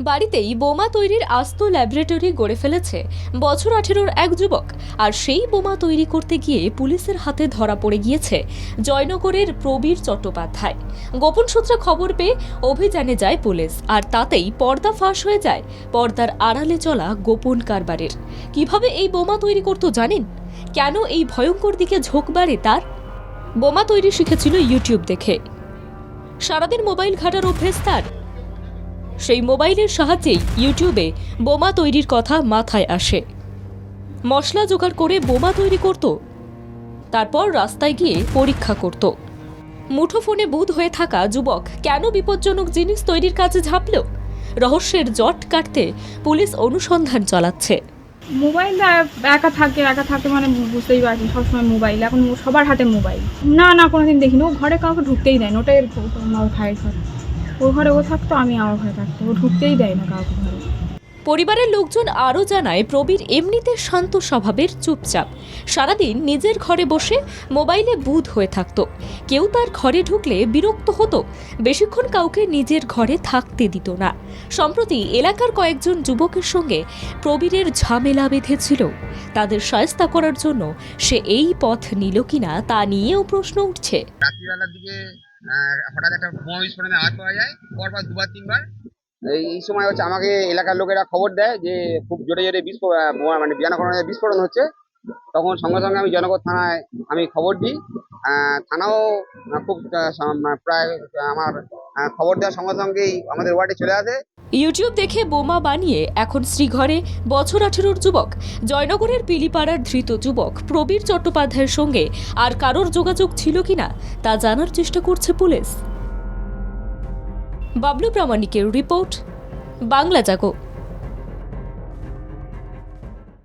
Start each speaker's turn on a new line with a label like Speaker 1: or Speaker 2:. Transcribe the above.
Speaker 1: বাড়িতেই বোমা তৈরির আস্ত ল্যাবরেটরি গড়ে ফেলেছে বছর আঠেরোর এক যুবক। আর সেই বোমা তৈরি করতে গিয়ে পুলিশের হাতে ধরা পড়ে গিয়েছে জয়নগরের প্রবীর চট্টোপাধ্যায়। গোপন সূত্রে খবর পেয়ে অভিযানে যায় পুলিশ, আর তাতেই পর্দা ফাঁস হয়ে যায় পর্দার আড়ালে চলা গোপন কারবারের। কীভাবে এই বোমা তৈরি করতো জানেন? কেন এই ভয়ঙ্কর দিকে ঝোঁক বাড়ে তার? বোমা তৈরি শিখেছিল ইউটিউব দেখে। সারাদিন মোবাইল ঘাটার অভ্যেস তার। সেই মোবাইলের সাহায্যেই ইউটিউবে বোমা তৈরির কথা মাথায় আসে। মশলা জোগাড় করে বোমা তৈরি করত, তারপর রাস্তায় গিয়ে পরীক্ষা করত। মুঠোফোনে বুধ হয়ে থাকা যুবক কেন বিপজ্জনক জিনিস তৈরির কাজে ঝাঁপল? রহস্যের জট কাটতে পুলিশ অনুসন্ধান চালাচ্ছে।
Speaker 2: মোবাইল একা থাকে একা থাকে মানে বুঝতেই পারছি সবসময় মোবাইল, এখন সবার হাতে মোবাইল। না না, কোনোদিন দেখিনি, ও ঘরে কাউকে ঢুকতেই দেয় ওটাই আমার ভাইয়ের ঘর ওর ঘরে ও থাকতো আমি আমার ঘরে থাকতো ও ঢুকতেই দেয় না কাউকে ঘরে।
Speaker 1: পরিবারের লোকজন আরও জানায় প্রবীর এমনিতে শান্ত স্বভাবের চুপচাপ। সারাদিন নিজের ঘরে বসে মোবাইলে বুধ হয়ে থাকত। কেউ তার ঘরে ঢুকলে বিরক্ত হতো। বেশিক্ষণ কাউকে নিজের ঘরে থাকতে দিত না। সম্প্রতি এলাকার কয়েকজন যুবকের সঙ্গে প্রবীরের ঝামেলা বেঁধেছিল। তাদের সায়স্তা করার জন্য সে এই পথ নিল কিনা তা নিয়েও প্রশ্ন উঠছে।
Speaker 3: রাত্রিবেলার দিকে আহ, হঠাৎ একটা বোমা বিস্ফোরণের আওয়াজ পাওয়া যায়, পরপর দুবার, তিনবার। এই সময় হচ্ছে আমাকে এলাকার লোকেরা খবর দেয় যে খুব জোরে জোরে বিস্ফোরণ মানে বিয়ানাকরণের বিস্ফোরণ হচ্ছে। তখন সঙ্গে সঙ্গে আমি জনগণ থানায় আমি খবর দিই। থানাও খুব প্রায় আমার খবর দেওয়ার সঙ্গে সঙ্গেই আমাদের ওয়ার্ডে চলে আসে।
Speaker 1: ইউটিউব দেখে বোমা বানিয়ে এখন শ্রীঘরে বছর আঠেরোর যুবক। জয়নগরের পিলিপাড়ার ধৃত যুবক প্রবীর চট্টোপাধ্যায়ের সঙ্গে আর কারোর যোগাযোগ ছিল কিনা তা জানার চেষ্টা করছে পুলিশ। বাবলু প্রামাণিকের রিপোর্ট, বাংলা জাগো।